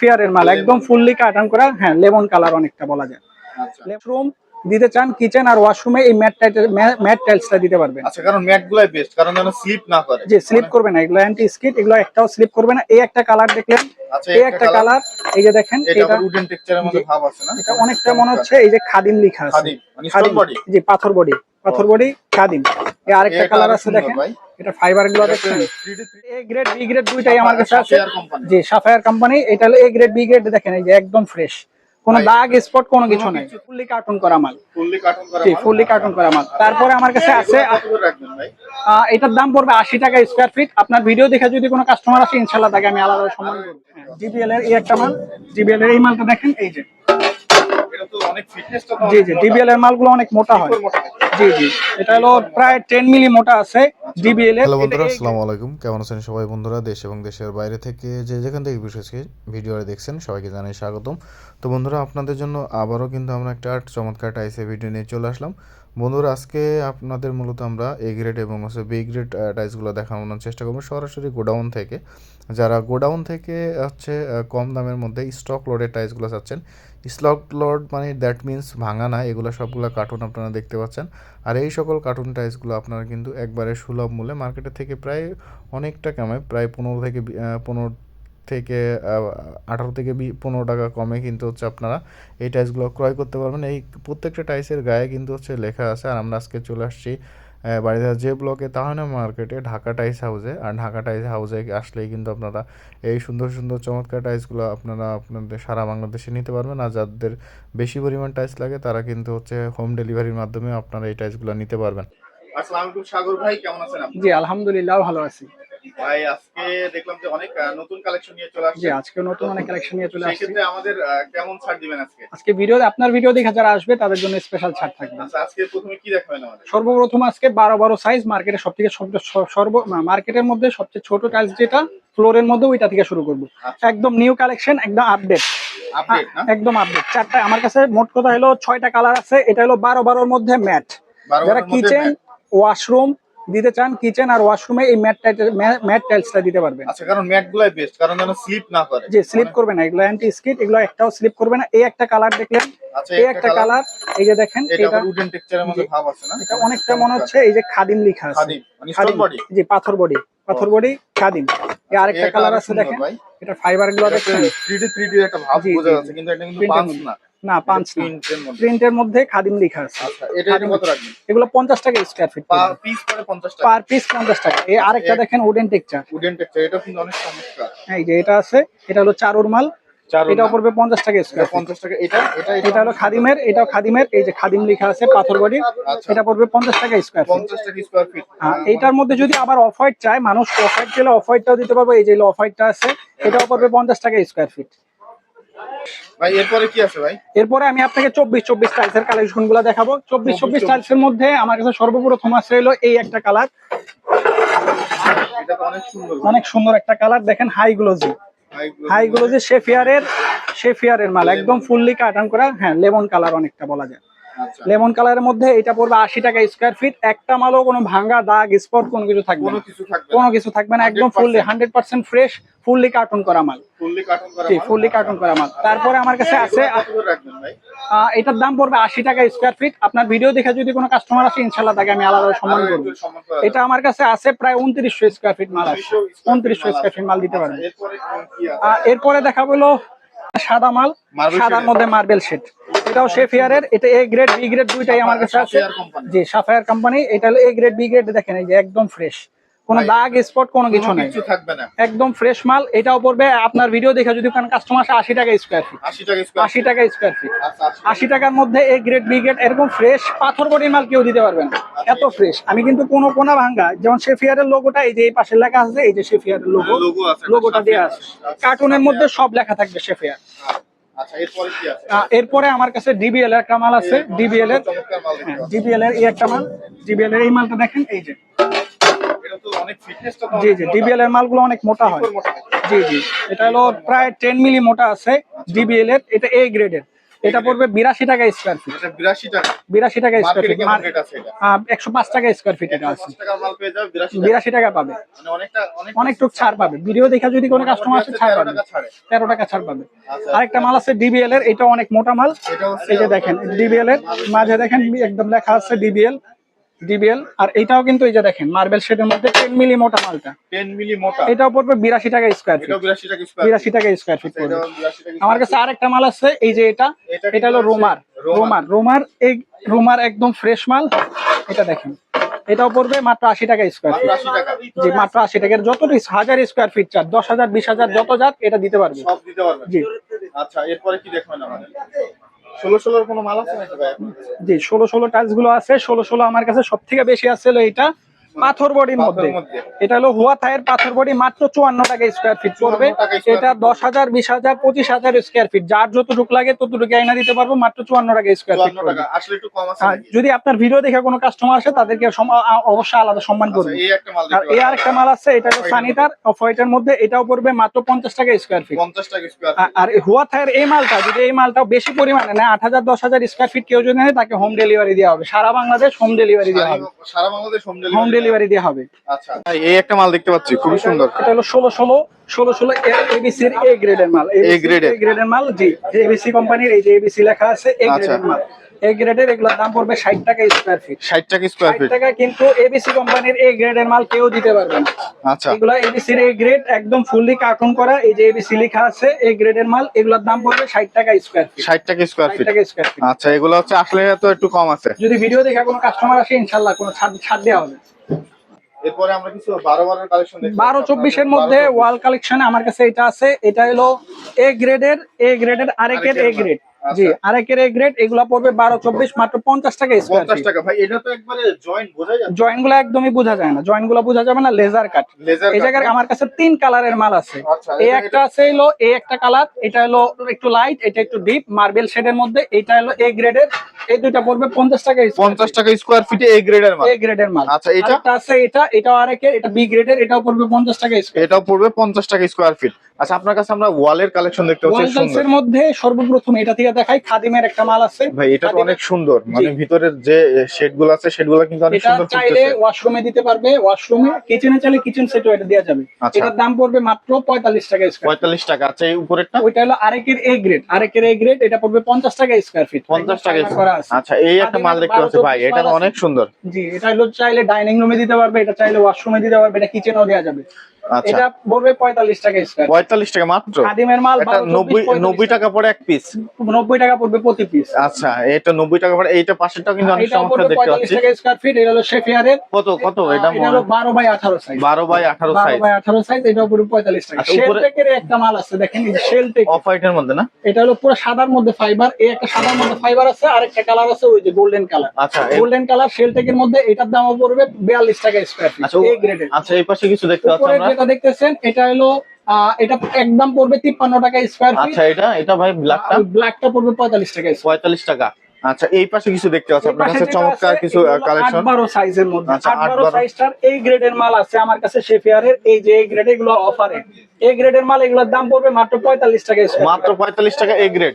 ফিয়ারের মাল একদম ফুললি কাটান করা হ্যাঁ লেমন কালার অনেকটা বলা যায়। আচ্ছা। রুম দিতে চান কিচেন আর ওয়াশরুমে এই ম্যাট ম্যাট টাইলসটা দিতে পারবেন। আচ্ছা কারণ ম্যাট গুলাই বেস্ট কারণ যেন স্লিপ না করে। যে স্লিপ করবে না এগুলো অ্যান্টি স্কিট এগুলো একটাও স্লিপ করবে না। এই একটা কালার দেখলেন আচ্ছা এই একটা কালার। এই যে দেখেন এটা উডেন টেক্সচারের মধ্যে ভাব আছে না? এটা অনেকটা মনে হচ্ছে এই যে খাদিম লেখা আছে। খাদিম মানে বডি জি পাথর বডি পাথর বডি খাদিম। এই আরেকটা কালার আছে দেখেন। এটা ফাইবারগুলো দেখেন। এ গ্রেড বি গ্রেড দুইটাই আমার কাছে আছে। জি সাফায়ার কোম্পানি এটা হলো এ গ্রেড বি গ্রেড দেখেন এই যে একদম ফ্রেশ কোনো দাগ স্পট কোনো কিছু নাই। ফুললি কার্টুন করা মাল। ফুললি কার্টুন করা জি। ফুললি কার্টুন করা মাল। তারপরে আমার কাছে আছে এটার দাম পড়বে আশি টাকা স্কোয়ার ফিট আপনার ভিডিও দেখে যদি কোনো কাস্টমার আসে ইনশাল্লাহ তাকে আমি আলাদা সম্মান করব। জিবিএল এর এই একটা মাল। জিবিএল এর এই মালটা দেখেন এই যে। এটা তো অনেক ফিটনেস তো জি জি ডিবিএল এর মালগুলো অনেক মোটা হয়। জি জি। এটা হলো প্রায় টেন মিলি মোটা আছে ডিবিএল এর। হ্যালো বন্ধুরা আসসালামু আলাইকুম। কেমন আছেন সবাই বন্ধুরা? দেশ এবং দেশের বাইরে থেকে যে যেখান থেকে বিশেষকে ভিডিওটা দেখছেন সবাইকে জানাই স্বাগতম। তো বন্ধুরা আপনাদের জন্য আবারও কিন্তু আমরা একটা চমৎকার টাইসের ভিডিও নিয়ে চলে আসলাম। বন্ধুরা আজকে আপনাদের মূলত আমরা এ গ্রেড এবং হচ্ছে বি গ্রেড টাইসগুলো দেখানোর চেষ্টা করব সরাসরি গোডাউন থেকে। যারা গোডাউন থেকে হচ্ছে কম দামের মধ্যে স্টক লোডের টাইসগুলো চাচ্ছেন স্টক লোড মানে দ্যাট মিন্স ভাঙা না, এগুলো সবগুলো কার্টুন আপনারা দেখতে পাচ্ছেন। আর এই সকল কার্টুন টাইসগুলো আপনারা কিন্তু একবারে সুলভ মূল্যে মার্কেটের থেকে প্রায় অনেকটা কমে, প্রায় পনেরো থেকে পনেরো থেকে আঠারো থেকে পনেরো টাকা কমে কিন্তু হচ্ছে আপনারা এই টাইসগুলো ক্রয় করতে পারবেন। এই প্রত্যেকটা টাইসের গায়ে কিন্তু হচ্ছে লেখা আছে। আর আমরা আজকে চলে আসছি বাড়িতে যে ব্লকে তাহলে মার্কেটে ঢাকা টাইস হাউসে আর ঢাকা টাইস হাউসে আসলেই কিন্তু আপনারা এই সুন্দর সুন্দর চমৎকার টাইসগুলো আপনারা আপনাদের সারা বাংলাদেশে নিতে পারবেন। আর যাদের বেশি পরিমাণ টাইস লাগে তারা কিন্তু হচ্ছে হোম ডেলিভারির মাধ্যমে আপনারা এই টাইসগুলো নিতে পারবেন। আসসালামু আলাইকুম সাগর ভাই কেমন আছেন আপনি? জি আলহামদুলিল্লাহ ভালো আছি। ভাই আজকে দেখলাম যে অনেক আহ, নতুন কালেকশন নিয়ে চলে আসছে আজকে নতুন অনেক কালেকশন নিয়ে চলে সেই আসছি। আমাদের কেমন ছাড় দিবেন আজকে? আজকে ভিডিও আপনার ভিডিও দেখে যারা আসবে তাদের জন্য স্পেশাল ছাড় থাকবে। আচ্ছা আজকে প্রথমে কি দেখাবেন আমাদের? সর্বপ্রথম আজকে বারো বারো সাইজ মার্কেটের সব থেকে সর্ব মার্কেটের মধ্যে সবচেয়ে ছোট টাইলস যেটা ফ্লোরের মধ্যে ওইটা থেকে শুরু করব। আচ্ছা। একদম নিউ কালেকশন একদম আপডেট আপডেট একদম আপডেট চারটা আমার কাছে মোট কথা হলো ছয়টা কালার আছে এটা হলো বারো বারোর মধ্যে ম্যাট যারা কিচেন ওয়াশরুম দিতে চান কিচেন আর ওয়াশরুমে এই ম্যাট ম্যাট টাইলসটা দিতে পারবেন। আচ্ছা কারণ ম্যাট গুলাই বেস্ট কারণ যেন স্লিপ না করে। যে স্লিপ করবে না এগুলো অ্যান্টি স্কিট এগুলো একটাও স্লিপ করবে না। এই একটা কালার দেখলেন আচ্ছা এই একটা কালার এই যে দেখেন এটা উডেন টেক্সচারের মধ্যে ভাব আছে না? এটা অনেকটা মনে হচ্ছে এই যে খাদিম লেখা আছে। খাদিম মানে স্টোন বডি জি পাথর বডি পাথর বডি খাদিম। এই আরেকটা কালার আছে দেখেন এটা ফাইবারগুলো দেখেন 3D 3D এর একটা ভাব বোঝা যাচ্ছে কিন্তু এটা কিন্তু পাঁচ না। না পাঁচ প্রিন্টের মধ্যে। খাদিম লেখা আছে। আচ্ছা এগুলো পঞ্চাশ টাকা স্কোয়ার ফিট পিস করে 50 টাকা। পার পিস পঞ্চাশ টাকা। এই আরেকটা দেখেন উডেন টেক্সচার উডেন টেক্সচার এটা কিন্তু অনেক চমৎকার। এই যে এটা আছে এটা হলো চারুর মাল। এটা পড়বে পঞ্চাশ টাকা স্কোয়ার ফিট 50 টাকা এটা হলো খাদিমের এটাও খাদিমের এই যে খাদিম লেখা আছে পাথর আচ্ছা। এটা পড়বে পঞ্চাশ টাকা স্কোয়ার ফিট 50 টাকা স্কয়ার ফিট হ্যাঁ, এইটার মধ্যে যদি আবার অফ হোয়াইট চায় মানুষ অফ হোয়াইট চাইলে অফ হোয়াইটটাও দিতে পারব। এই যে অফ হোয়াইটটা আছে এটাও পড়বে পঞ্চাশ টাকা স্কোয়ার ফিট ভাই এরপরে কি আছে ভাই? এরপরে আমি আপনাকে চব্বিশ চব্বিশ কালেকশনগুলো দেখাবো। চব্বিশ চব্বিশ মধ্যে আমার কাছে সর্বপ্রথম হলো এই একটা কালার অনেক সুন্দর একটা কালার দেখেন শেফিয়ারের শেফিয়ারের মাল একদম ফুললি কাটান করা। হ্যাঁ লেমন কালার অনেকটা বলা যায়। লেমন কালারের মধ্যে এটা পড়বে আশি টাকা স্কোয়ার ফিট একটা মালও কোনো ভাঙ্গা দাগ স্পট কোনো কিছু থাকবে না। কোনো কিছু থাকবে না একদম fully hundred percent fresh fully carton করা মাল। ফুললি কার্টুন করা মাল। ফুললি কার্টুন করা মাল। তারপরে আমার কাছে আছে এটার দাম পড়বে আশি টাকা স্কোয়ার ফিট আপনার ভিডিও দেখে যদি কোনো কাস্টমার আসে ইনশাল্লাহ তাকে আমি আলাদা সম্মান করব। এটা আমার কাছে আছে প্রায় উনত্রিশশো স্কোয়ার ফিট মাল আছে। 2900 উনত্রিশশো স্কোয়ার ফিট মাল দিতে আচ্ছা, পারবে। এরপরে দেখা হলো সাদা মাল সাদার মধ্যে মার্বেল শেড এটাও শেফিয়ারের এটা এ গ্রেড বি গ্রেড দুইটাই আমার কাছে আছে। জি সাফায়ার কোম্পানি এটা হলো এ গ্রেড বি গ্রেড দেখেন এই যে একদম ফ্রেশ কোনো দাগ স্পট কোনো কিছু নাই। কিছু থাকবে না। একদম ফ্রেশ মাল এটাও পড়বে আপনার ভিডিও দেখে যদি কোনো কাস্টমার আসে আশি টাকা স্কোয়ার ফিট 80 টাকা স্কয়ার আশি টাকা স্কোয়ার ফিট আচ্ছা আচ্ছা। আশি টাকার মধ্যে এ গ্রেড বি গ্রেড এরকম ফ্রেশ পাথর বডির মাল কেউ দিতে পারবে না। এত ফ্রেশ আমি কিন্তু কোনো কোনা ভাঙ্গা। যেমন শেফিয়ারের লোগোটা এই যে এই পাশে লেখা আছে এই যে শেফিয়ারের লোগো লোগো আছে লোগোটা দেওয়া আছে। আচ্ছা, কার্টুনের মধ্যে সব লেখা থাকবে শেফিয়ার আচ্ছা। এরপরে আহ, এরপরে আমার কাছে ডিবিএল এর কামাল মাল আছে ডিবিএল এর। ডিবিএল এর এই একটা মাল ডিবিএল এর এই মালটা দেখেন এই যে। জি জি ডিবিএল এর মালগুলো অনেক মোটা হয়। জি জি এটা হলো প্রায় টেন মিলি মোটা আছে ডিবিএল এর এটা এ গ্রেডের এটা পড়বে বিরাশি টাকা স্কোয়ার ফিট বিরাশি টাকা। স্কোয়ার ফিট কেমন আছে এটা? একশো পাঁচ টাকা স্কোয়ার ফিট এটা আছে। বিরাশি টাকা। পাবে। মানে অনেক অনেকটুক ছাড় পাবে। ভিডিও দেখা যদি কোনো কাস্টমার আসে ছাড় পাবে। তেরো টাকা ছাড় পাবে। আর আরেকটা মাল আছে ডিবিএল এর এটা অনেক মোটা মাল। এটা এই যে দেখেন ডিবিএল এর মাঝে দেখেন একদম লেখা আছে ডিবিএল ডিবিএল আর এটাও কিন্তু এই যে দেখেন মার্বেল শেডের মধ্যে টেন মিলি মোটা মালটা। টেন মিলি মোটা। এটাও পড়বে বিরাশি টাকা স্কোয়ার ফিট এটাও বিরাশি টাকা স্কোয়ার স্কোয়ার ফিট পড়বে। আমার কাছে আরেকটা মাল আছে এই যে এটা। এটা হলো রোমার। রোমার। রোমার এই রোমার একদম ফ্রেশ মাল। এটা দেখেন। এটাও পড়বে মাত্র আশি টাকা স্কোয়ার ফিট জি মাত্র আশি টাকার যত হাজার স্কোয়ার ফিট চার দশ হাজার বিশ হাজার যত যাক এটা দিতে পারবে। সব দিতে পারবেন জি। আচ্ছা এরপরে কি দেখবেন আমাদের? ষোলো কোনো ষোলো ষোলো গুলো আছে। ষোলো ষোলো আমার কাছে সব থেকে বেশি আছে এটা। পাথর বডির মধ্যে। এটা হলো হুয়া থায়ের পাথর বডি মাত্র চুয়ান্ন টাকা স্কোয়ার ফিট পড়বে। 54 টাকা square এটা দশ হাজার বিশ হাজার পঁচিশ হাজার স্কোয়ার ফিট যার যতটুকু লাগে ততটুকু আইনা দিতে পারব মাত্র চুয়ান্ন টাকা স্কোয়ার ফিট নাকি? যদি আপনার ভিডিও দেখে কোনো কাস্টমার আসে তাদেরকে অবশ্যই আলাদা সম্মান আচ্ছা, করবে। আর এই আরেকটা মাল আছে এটা হলো সানিটার অফ হোয়াইটের মধ্যে এটাও পড়বে মাত্র পঞ্চাশ টাকা স্কোয়ার ফিট আর হুয়া থায়ের এই মালটা যদি এই মালটাও বেশি পরিমাণে নেয় আট হাজার দশ হাজার স্কোয়ার ফিট কেউ যদি নেয় তাকে হোম ডেলিভারি দেওয়া হবে। সারা বাংলাদেশ হোম ডেলিভারি দেওয়া হবে। সারা বাংলাদেশ হোম হোম ডেলিভারি দেওয়া হবে। আচ্ছা এই একটা মাল দেখতে পাচ্ছি খুবই সুন্দর। এটা হলো ষোলো ষোলো ষোলো ষোলো এবিসি এর এ গ্রেডের মাল। এ গ্রেডের মাল জি। এবিসি কোম্পানির এই যে এবিসি লেখা আছে এ আচ্ছা। গ্রেডের মাল। এ গ্রেডের এগুলোর দাম পড়বে ষাট টাকা স্কোয়ার ফিট ষাট টাকা স্কোয়ার ফিট টাকা কিন্তু এবিসি কোম্পানির এ গ্রেডের মাল কেউ দিতে পারবে না। আচ্ছা। এগুলা এবিসির এ গ্রেড একদম ফুললি কার্টুন করা এই যে এবিসি লেখা আছে এ গ্রেডের মাল এগুলোর দাম পড়বে ষাট টাকা স্কোয়ার ফিট ষাট টাকা স্কোয়ার ফিট টাকা স্কোয়ার ফিট আচ্ছা এগুলো হচ্ছে আসলে তো একটু কম আছে। যদি ভিডিও দেখে কোনো কাস্টমার আসে ইনশাল্লাহ কোনো ছাড় ছাড় দেওয়া হবে। এরপরে আমরা কিছু বারো বারোর কালেকশন বারো চব্বিশের মধ্যে ওয়াল কালেকশনে আমার কাছে এটা আছে এটা হলো এ গ্রেডের এ গ্রেডের আরেকের A grade G আরেকের A grade এগুলা পড়বে বারো চব্বিশ মাত্র পঞ্চাশ টাকা স্কোয়ার পঞ্চাশ টাকা। ভাই এটা তো একবারে জয়েন্ট বোঝা যায় জয়েন্টগুলো একদমই বোঝা যায় না। জয়েন্টগুলো বোঝা যাবে না লেজার কাট এই জায়গায় আমার কাছে তিন কালারের মাল আছে। আচ্ছা, এই একটা আছে হলো এই একটা কালার এটা হলো একটু লাইট এটা একটু ডিপ মার্বেল শেডের মধ্যে এটা হলো এ গ্রেডের এই দুইটা পড়বে পঞ্চাশ টাকা পঞ্চাশ টাকা স্কোয়ার ফিটে এই গ্রেডের মাল। এ গ্রেডের মাল। আচ্ছা, এটা? আছে এটা এটাও আরেকের এটা বি গ্রেডের এটাও পড়বে পঞ্চাশ টাকা স্কোয়ার এটাও পড়বে পঞ্চাশ টাকা স্কোয়ার ফিট আচ্ছা আপনার কাছে আমরা ওয়ালের কালেকশন দেখতে পাচ্ছি সুন্দর। ওয়ালটালসের মধ্যে সর্বপ্রথম এটা থেকে দেখাই খাদিমের একটা মাল আছে। ভাই এটা তো অনেক সুন্দর। মানে ভিতরের যে শেডগুলো আছে শেডগুলো কিন্তু অনেক এটা সুন্দর চাইলে ফুটতেছে। ওয়াশরুমে দিতে পারবে। ওয়াশরুমে কিচেনে চাইলে কিচেন সেটও এটা দেওয়া যাবে। আচ্ছা। এটার দাম পড়বে মাত্র পঁয়তাল্লিশ টাকা স্কোয়ার পঁয়তাল্লিশ টাকা। আচ্ছা এই উপরেরটা? ওইটা হলো আরেকের এ গ্রেড আরেকের এ গ্রেড এটা পড়বে পঞ্চাশ টাকা স্কোয়ার ফিট পঞ্চাশ টাকা করা আছে। আচ্ছা এই একটা মাল দেখতে পাচ্ছি। ভাই এটা তো অনেক সুন্দর। জি এটা হলো চাইলে ডাইনিং রুমে দিতে পারবে এটা চাইলে ওয়াশরুমে দিতে পারবে এটা কিচেনেও দেওয়া যাবে। এটা পড়বে পঁয়তাল্লিশ টাকা স্কোয়ার পঁয়তাল্লিশ টাকা মাত্র? খাদিমের মাল এটা টাকা পড়ে এক পিস নব্বই টাকা পড়বে প্রতি পিস আচ্ছা এটা নব্বই টাকা পড়ে এইটা পাশেরটাও কিন্তু অনেক এটা দেখতে পঁয়তাল্লিশ পাচ্ছি। টাকা স্কোয়ার ফিট এটা হলো শেফিয়ারের। কত কত? এটা এটা হলো বারো বাই আঠারো সাইজ বারো বাই আঠারো বারো সাইজ বাই আঠারো সাইজ এটা পুরো পঁয়তাল্লিশ টাকা। আচ্ছা, একটা মাল আছে দেখেন এই অফ হোয়াইটের মধ্যে না? এটা হলো পুরো সাদার মধ্যে ফাইবার এই একটা সাদার মধ্যে ফাইবার আছে আর একটা কালার আছে ওই যে গোল্ডেন কালার আচ্ছা গোল্ডেন কালার শেলটেকের মধ্যে এটার দামও পড়বে বিয়াল্লিশ টাকা স্কোয়ার ফিট আচ্ছা এই গ্রেডের আচ্ছা এই পাশে কিছু দেখতে পাচ্ছি আমরা। যেটা দেখতেছেন এটা হলো এটা একদম পড়বে তিপ্পান্ন টাকা স্কোয়ার ফিট আচ্ছা এটা এটা ভাই ব্ল্যাকটা ব্ল্যাকটা পড়বে পঁয়তাল্লিশ টাকা পঁয়তাল্লিশ টাকা। আচ্ছা এই পাশে কিছু দেখতে পাচ্ছি। আপনার কাছে চমৎকার কিছু কালেকশন আট বারো সাইজের মধ্যে। আচ্ছা, আট আট বারো বারো। সাইজটার এই গ্রেডের মাল আছে আমার কাছে শেফিয়ারের এই যে এই গ্রেড এগুলো অফারে এই গ্রেডের মাল এগুলোর দাম পড়বে মাত্র পঁয়তাল্লিশ টাকা মাত্র পঁয়তাল্লিশ টাকা এ গ্রেড।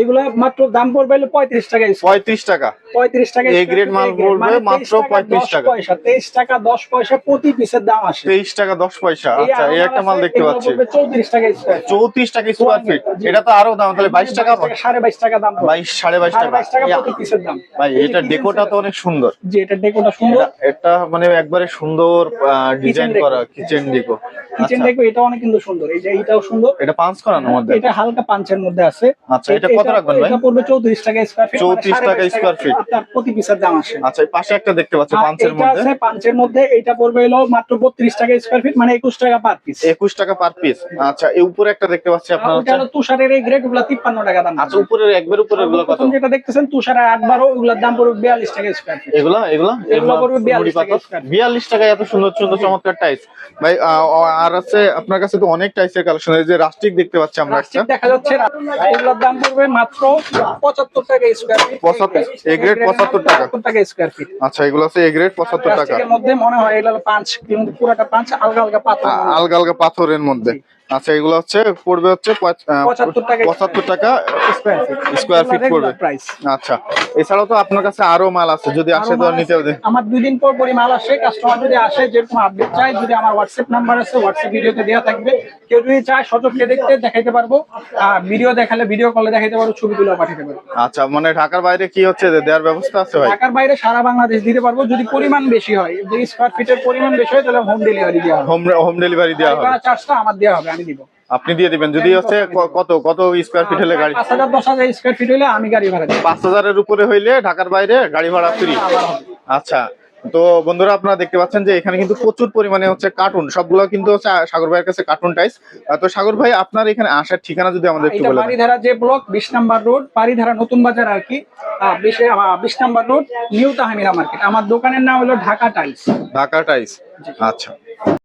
এগুলো মাত্র দাম পড়বে হলো পঁয়ত্রিশ টাকা পঁয়ত্রিশ টাকা। পঁয়ত্রিশ টাকা grade feet, মাল পড়বে মানে মাত্র 23 35 10 টাকা। পয়সা তেইশ টাকা দশ পয়সা প্রতি পিসের দাম আসে। তেইশ টাকা দশ পয়সা। আচ্ছা এই একটা মাল দেখতে পাচ্ছি। চৌত্রিশ টাকা চৌত্রিশ টাকা স্কোয়ার ফিট। এটা তো আরও দাম তাহলে বাইশ টাকা সাড়ে বাইশ টাকা দাম। বাইশ সাড়ে বাইশ টাকা। প্রতি পিসের দাম। ভাই এটা ডেকোটা তো অনেক সুন্দর। জি এটা ডেকোটা সুন্দর। এটা মানে একবারে সুন্দর ডিজাইন করা কিচেন ডিকো কিচেন ডেকো এটা অনেক কিন্তু সুন্দর। এই যে এটাও সুন্দর। এটা পাঁচ করানোর মধ্যে? এটা হালকা পাঞ্চের মধ্যে আছে। আচ্ছা, এটা কত রাখবেন ভাই? এটা পড়বে চৌত্রিশ টাকা স্কোয়ার ফিট 34 টাকা square feet। আপনার প্রতি পিসের দাম আসে। আচ্ছা এই পাশে একটা দেখতে পাচ্ছি আর পাঁচের এটা মধ্যে। আছে পাঞ্চের মধ্যে এটা পড়বে হলো মাত্র বত্রিশ টাকা স্কোয়ার ফিট মানে একুশ টাকা পার পিস একুশ টাকা পার পিস আচ্ছা এই উপরে একটা দেখতে পাচ্ছি আপনার হলো তুষারের এই গ্রেড ওগুলা তিপ্পান্ন টাকা দাম। আচ্ছা উপরের একবার উপরে এগুলো কত? যেটা দেখতেছেন তুষারের আট বারো ওগুলোর দাম পড়বে বিয়াল্লিশ টাকা স্কোয়ার ফিট এগুলো এগুলো? এগুলো পড়বে 42 টাকা square feet। বিয়াল্লিশ টাকা এত সুন্দর সুন্দর চমৎকার টাইস ভাই আহ, আর আছে আপনার কাছে তো অনেক টাইসের কালেকশন এই যে রাস্টিক দেখতে পাচ্ছি আমরা একটা। দেখা যাচ্ছে। এগুলোর দাম পড়বে মাত্র পঁচাত্তর টাকা স্কয়ার ফিট 75 এ গ্রেড 75 টাকা। 75 টাকা স্কয়ার ফিট আচ্ছা এগুলো আছে এ গ্রেড পঁচাত্তর টাকা। এর মধ্যে মনে হয় এগুলো পাঁচ কিন্তু পুরোটা পাঁচ আলগা আলগা পাথর আলগা আলগা পাথরের মধ্যে। আচ্ছা এগুলো হচ্ছে পড়বে হচ্ছে 75 টাকা পঁচাত্তর টাকা স্কোয়ার ফিট পড়বে। আচ্ছা এছাড়াও তো আপনার কাছে আরও মাল আছে যদি আসে তো নিতে হবে। আমার দুই দিন পর পরই মাল আসে কাস্টমার যদি আসে যেরকম আপডেট চাই যদি আমার হোয়াটসঅ্যাপ নাম্বার আছে হোয়াটসঅ্যাপ ভিডিওতে দেওয়া থাকবে। কেউ যদি চায় সচক্ষে দেখতে দেখাইতে পারব। ভিডিও দেখালে ভিডিও কলে দেখাইতে পারব ছবি ছবিগুলো পাঠাতে পারব। আচ্ছা মানে ঢাকার বাইরে কি হচ্ছে? যে দেওয়ার ব্যবস্থা আছে ভাই? ঢাকার বাইরে সারা বাংলাদেশ দিতে পারব যদি পরিমাণ বেশি হয়। যদি স্কোয়ার ফিটের পরিমাণ বেশি হয় তাহলে হোম ডেলিভারি দেওয়া হবে। হোম হোম ডেলিভারি দেওয়া হবে। চার্জটা আমার দেওয়া হবে দিব। আপনি দিয়ে দিবেন। যদি হচ্ছে কত কত স্কোয়ার ফিট হলে গাড়ি পাঁচ হাজার দশ হাজার স্কোয়ার ফিট হলে আমি গাড়ি ভাড়া পাঁচ হাজারের উপরে হইলে ঢাকার বাইরে গাড়ি ভাড়া ফ্রি আচ্ছা তো বন্ধুরা আপনারা দেখতে পাচ্ছেন যে এখানে কিন্তু প্রচুর পরিমাণে হচ্ছে কার্টুন সবগুলো কিন্তু হচ্ছে সাগর ভাইয়ের কাছে কার্টুন টাইস তো সাগর ভাই আপনার এখানে আসার ঠিকানা যদি আমাদের একটু এটা বলে বাড়িধারা যে ব্লক বিশ নাম্বার রোড বাড়িধারা নতুন বাজার আর কি। আহ, বিশে আহ, বিশ number road new Tahmira market আমার দোকানের নাম হলো ঢাকা টাইলস ঢাকা টাইস আচ্ছা।